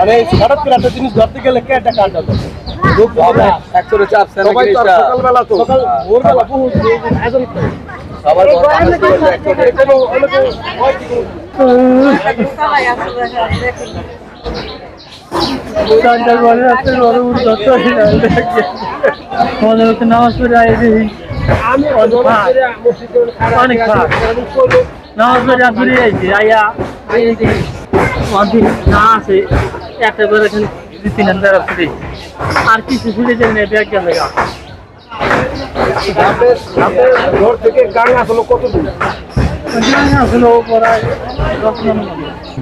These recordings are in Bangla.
মানে হঠাৎ করে একটা জিনিস ধরতে গেলে কে একটা কাটা দেবে? একশোরে চাপ সবাই তো সকালবেলা তো। সকাল ভোরবেলা বহু আয়োজন সবার কোনো অনেকে কি কোনো- আমাদের হচ্ছে নামাজ পড়ে আই অনেক নামাজ পড়ে ঘুরে আইছি আইয়া আই না আছে একটা করে এখানে দুই তিন হাজার ফুটে আর কিছু ফুটে না ব্যাগ ঘর থেকে গান আসলো কত।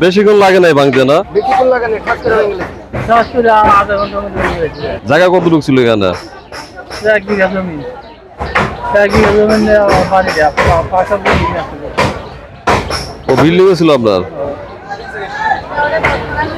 বেশিক্ষণ লাগে নাই ভাঙতে না? জায়গা কতটুকু ছিল এখানে? এক বিঘা জমি। এক বিঘা জমি বাড়ি দেয়া পাশা বিল্ডিং আসলে ও বিল্ডিং ছিল আপনার আপনি আর কোন হানে জমি আছে অন্য জায়গায় বাড়ি করতে কোনো অনেক কিছু নাই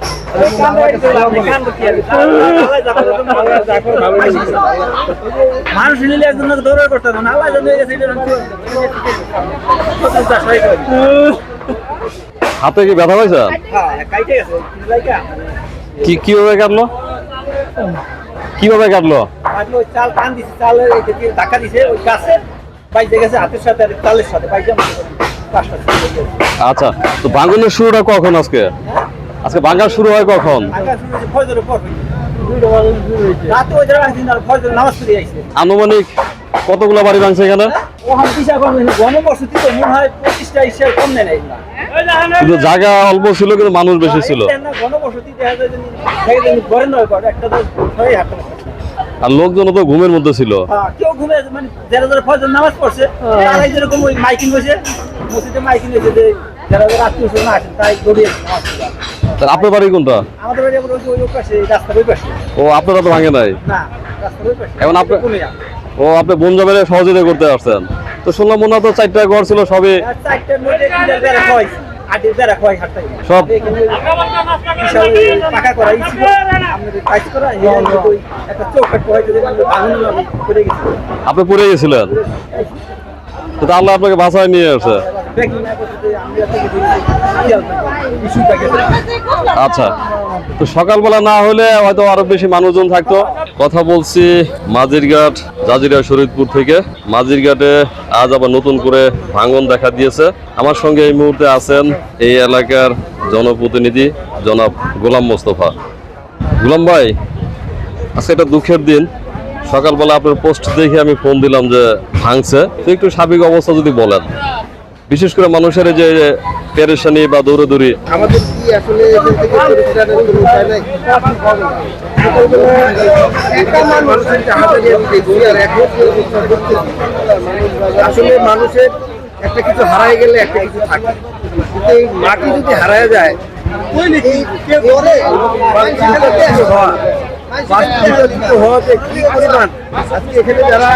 মানুষ নিলে একজন দৌড় করতে হবে আল্লাহ হাতে কি ব্যথা পাইছেন কি কীভাবে কাটলো কীভাবে কাটলো চাল টান দিছে ধাক্কা দিছে ওই গাছে বাইজে গেছে হাতের সাথে চালের সাথে আচ্ছা তো ভাঙনের শুরুটা কখন আজকে? আজকে ভাঙা শুরু হয় কখন? আনুমানিক কতগুলো বাড়ি ভাঙছে এখানে? হয়। কিন্তু জায়গা অল্প ছিল কিন্তু মানুষ বেশি ছিল। এই না গণবসতি দেখা যায় যে দেখা যায় যে ঘরে নয় ঘর একটা তো ছয় হাত আর লোকজন তো ঘুমের মধ্যে ছিল। হ্যাঁ, কেউ ঘুমে মানে যারা যারা ফজর নামাজ পড়ছে যেরকম ওই মাইকিং হয়েছে মসজিদে মাইকিং হয়েছে যে যারা যারা আত্মীয় স্বজন আসেন তাই দৌড়িয়ে তা আপনার বাড়ি কোনটা? আমাদের বাড়ি আবার ওই ওই পাশে রাস্তার ওই পাশে। ও আপনারা তো ভাঙে নাই? না রাস্তার ওই পাশে। এখন আপনি-। ও আপনি বোন জমের সহযোগিতা করতে আসছেন। তো শুনলাম মনে হয় তো চারটা ঘর ছিল সবই চারটার মধ্যে তিনটার বেড়া খয় আটের বেড়া খয় হাটটাই সব। এখানে বিশাল ওই পাকা করা ই ছিল। আমাদের কাজ করা এই যে ওই একটা চৌকাট পড়াই যদি ভাঙন করে গেছিল আপনি পড়ে গেছিলেন? তো তা আল্লাহ আপনাকে বাসায় নিয়ে আসছে আচ্ছা তো সকালবেলা না হলে হয়তো আরও বেশি মানুষজন থাকতো। কথা বলছি মাঝিরঘাট জাজিরা শরীদপুর থেকে। মাঝিরঘাটে আজ আবার নতুন করে ভাঙন দেখা দিয়েছে। আমার সঙ্গে এই মুহূর্তে আছেন এই এলাকার জনপ্রতিনিধি জনাব গোলাম মোস্তফা। গোলাম ভাই, আজকে এটা দুঃখের দিন। সকালবেলা আপনার পোস্ট দেখে আমি ফোন দিলাম যে ভাঙছে। তো একটু স্বাভাবিক অবস্থা যদি বলেন। বিশেষ করে মানুষের যে পেরেশানি বা দৌড়াদৌড়ি। আমাদের কি আসলে আসলে মানুষের একটা কিছু হারায় গেলে একটা কিছু থাকে। কিন্তু এই মাটি যদি হারায় যায় হওয়াতে কি পরিমাণ? আজকে এখানে যারা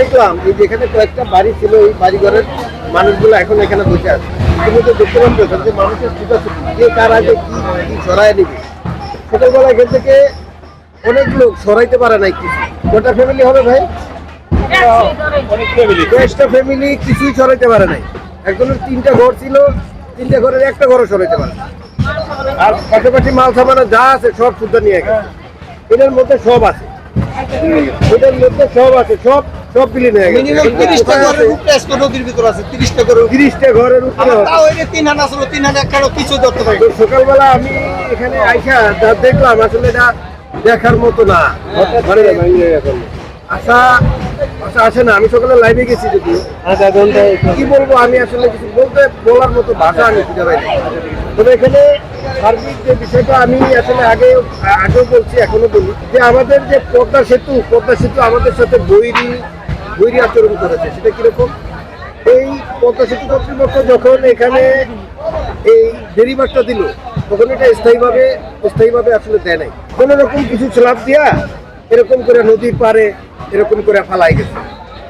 দেখলাম, এই যেখানে কয়েকটা বাড়ি ছিল, এই বাড়িঘরের মানুষগুলো এখন এখানে বসে আছে। তুমি তো দেখতে পাচ্ছ যে মানুষের ছুটাছুটি কে কার আগে কি কি সরায় নিবে। ছোটবেলা এখান থেকে অনেক লোক সরাইতে পারে নাই কিছু। কটা ফ্যামিলি হবে ভাই? দশটা ফ্যামিলি কিছুই সরাইতে পারে নাই। একজনের তিনটা ঘর ছিল, তিনটা ঘরের একটা ঘরও সরাইতে পারে। আর পাশাপাশি মাল সামানা যা আছে সব শুদ্ধ নিয়ে গেছে। এটার মধ্যে সব আছে। এটার মধ্যে সব আছে, সব সব বিলি নিয়ে গেছে। মিনিমাম তিরিশটা ঘরের উপরে আজকে নদীর ভিতর আছে তিরিশটা ঘরের উপরে। তিরিশটা ঘরের উপরে তাও এই তিন হাজার আসলো তিন হাজার কারও কিছু ধরতে পারি। সকালবেলা আমি এখানে আইসা যা দেখলাম আসলে এটা দেখার মতো না। মানে আশা আশা আসে না আমি সকালে লাইভে গেছি যদি। কি বলব আমি আসলে কিছু বলতে বলার মতো ভাষা আমি খুঁজে পাই তবে এখানে সার্বিক যে বিষয়টা আমি আসলে আগে আগেও বলছি এখনও বলি। যে আমাদের যে পদ্মা সেতু পদ্মা সেতু আমাদের সাথে বৈরি বৈরি আচরণ করেছে, সেটা কীরকম? এই পদ্মা কর্তৃপক্ষ যখন এখানে এই ডেরিভারটা দিল, তখন এটা স্থায়ীভাবে স্থায়ীভাবে আসলে দেয় নাই। কোনো রকম কিছু স্ল্যাব দিয়া এরকম করে নদীর পারে এরকম করে ফালাই গেছে।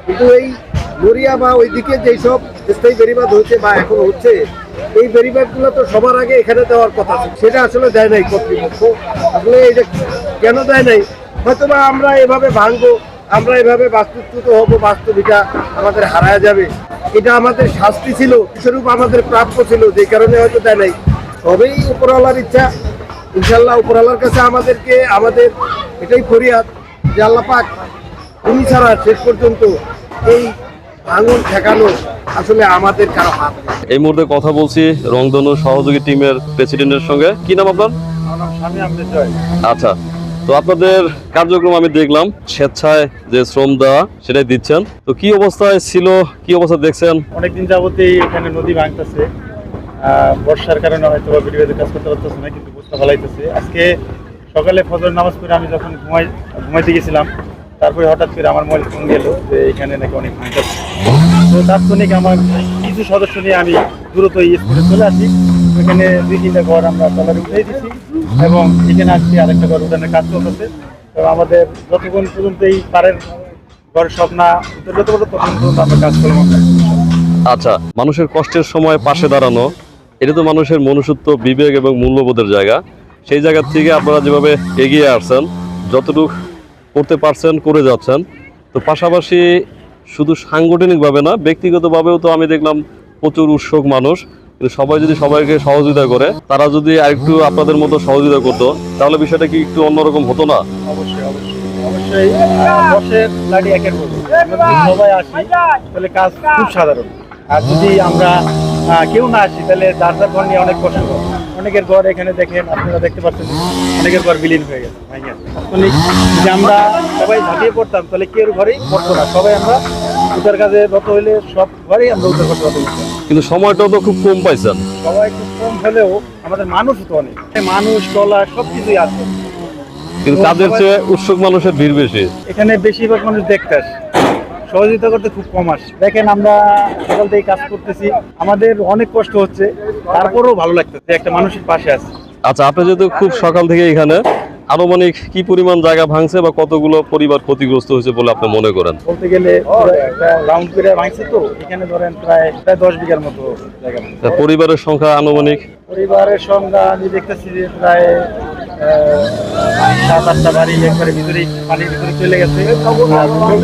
কিন্তু এই গড়িয়া বা ওইদিকে যেই সব স্থায়ী বেরিবাদ হচ্ছে বা এখন হচ্ছে, এই বেরিবাদগুলো তো সবার আগে এখানে দেওয়ার কথা সেটা আসলে দেয় নাই কর্তৃপক্ষ। আসলে এটা কেন দেয় নাই? হয়তোবা আমরা এভাবে ভাঙবো আমরা এভাবে বাস্তুচ্যুত হব বাস্তবিকা আমাদের হারায় যাবে। এটা আমাদের শাস্তি ছিল স্বরূপ আমাদের প্রাপ্য ছিল যে কারণে হয়তো দেয় নাই। তবেই উপরওয়ালার ইচ্ছা ইনশাল্লাহ উপরওয়ালার কাছে আমাদেরকে আমাদের এটাই ফরিয়াদ যে আল্লাহ পাক উনি ছাড়া শেষ পর্যন্ত এই আঙুল ঠেকানো আসলে আমাদের কারও হাত এই মুহূর্তে কথা বলছি রংধনু সহযোগী টিমের প্রেসিডেন্টের সঙ্গে। কি নাম আপনার? আচ্ছা তো আপনাদের কার্যক্রম আমি দেখলাম, স্বেচ্ছায় যে শ্রম দেওয়া সেটাই দিচ্ছেন। তো কি অবস্থায় ছিল, কি অবস্থা দেখছেন? অনেকদিন যাবতেই এখানে নদী ভাঙতেছে। বর্ষার কারণে হয়তো বা বিডিওতে কাজ করতে পারতেছে না, কিন্তু বুঝতে ফেলাইতেছে। আজকে সকালে ফজর নামাজ পড়ে আমি যখন ঘুমাই, ঘুমাইতে গেছিলাম, তারপরে হঠাৎ করে আমার মোবাইল ফোন গেল যে এখানে নাকি অনেক ভাঙতেছে। তো তাৎক্ষণিক আমার কিছু সদস্য নিয়ে আমি দ্রুত স্কুলে চলে আসি। এখানে দুই তিনটা ঘর আমরা তলারে উঠে দিচ্ছি এবং এখানে আজকে আরেকটা ঘর উঠানোর কাজ চলতেছে। তো আমাদের যতক্ষণ পর্যন্ত এই পাড়ের ঘর সব না যত পর্যন্ত আমরা কাজ করব আচ্ছা মানুষের কষ্টের সময় পাশে দাঁড়ানো, এটা তো মানুষের মনুষ্যত্ব, বিবেক এবং মূল্যবোধের জায়গা। সেই জায়গা থেকে আপনারা যেভাবে এগিয়ে আসছেন, যতটুকু করতে পারছেন, করে যাচ্ছেন, তো পাশাপাশি শুধু সাংগঠনিকভাবে না, ব্যক্তিগতভাবেও তো আমি দেখলাম প্রচুর উৎসুক মানুষ। কিন্তু সবাই যদি সবাইকে সহযোগিতা করে, তারা যদি আরেকটু আপনাদের মতো সহযোগিতা করতো, তাহলে বিষয়টা কি একটু অন্যরকম হতো না? অবশ্যই সবাই আসি। তাহলে কাজ খুব সাধারণ। আর যদি আমরা কেউ না আসি, তাহলে যার যার ঘর নিয়ে অনেক কষ্ট অনেকের ঘর এখানে দেখেন, আপনারা দেখতে পাচ্ছেন, অনেকের ঘর বিলীন হয়ে গেছে। আমরা সবাই ঝাঁপিয়ে পড়তাম, তাহলে কেউ ঘরেই পড়তো না। সবাই আমরা উদ্ধার কাজে হইলে সব ঘরেই আমরা উদ্ধার করতে পারতাম কিন্তু সময়টাও তো খুব কম পাইছেন। সবাই খুব কম হলেও আমাদের মানুষ তো অনেক। মানুষ সব কিছুই আছে। কিন্তু কাজের চেয়ে উৎসুক মানুষের ভিড় বেশি। এখানে বেশিরভাগ মানুষ দেখতে আসে। সহযোগিতা করতে খুব কম আসে। দেখেন আমরা সকাল থেকে কাজ করতেছি। আমাদের অনেক কষ্ট হচ্ছে। তারপরেও ভালো লাগতেছে একটা মানুষের পাশে আছে। আচ্ছা আপনি যেহেতু খুব সকাল থেকে এখানে আনুমানিক কি পরিমাণ জায়গা ভাঙছে বা কতগুলো পরিবার ক্ষতিগ্রস্ত হয়েছে বলে আপনি মনে করেন? বলতে গেলে একটা রাউন্ড করে ভাঙছে তো এখানে ধরেন প্রায় প্রায় দশ বিঘার মতো জায়গা পরিবারের সংখ্যা আনুমানিক? পরিবারের সংখ্যা আমি দেখতেছি যে প্রায় সাত আটটা বাড়ি একবারে ভিতরে পানির ভিতরে চলে গেছে।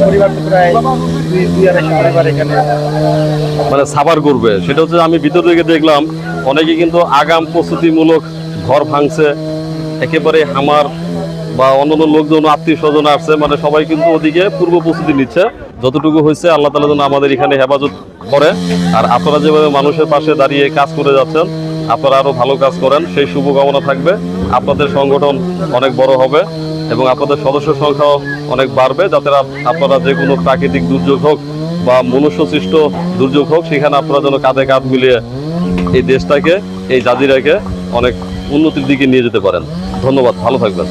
পরিবার প্রায় দুই দুই আড়াইশো পরিবার এখানে। মানে সাবার করবে। সেটা হচ্ছে আমি ভিতর থেকে দেখলাম অনেকে কিন্তু আগাম প্রস্তুতিমূলক ঘর ভাঙছে একেবারে হামার বা অন্যান্য লোকজন আত্মীয় স্বজন আসছে মানে সবাই কিন্তু ওদিকে পূর্ব প্রস্তুতি নিচ্ছে। যতটুকু হয়েছে আল্লাহ তালা যেন আমাদের এখানে হেফাজত করে। আর আপনারা যেভাবে মানুষের পাশে দাঁড়িয়ে কাজ করে যাচ্ছেন, আপনারা আরও ভালো কাজ করেন, সেই শুভকামনা থাকবে। আপনাদের সংগঠন অনেক বড় হবে এবং আপনাদের সদস্য সংখ্যাও অনেক বাড়বে, যাতে আপনারা যে কোনো প্রাকৃতিক দুর্যোগ হোক বা মনুষ্য সৃষ্ট দুর্যোগ হোক, সেখানে আপনারা যেন কাঁধে কাঁধ মিলিয়ে এই দেশটাকে, এই জাজিরাকে অনেক উন্নতির দিকে নিয়ে যেতে পারেন। ধন্যবাদ ভালো থাকবেন।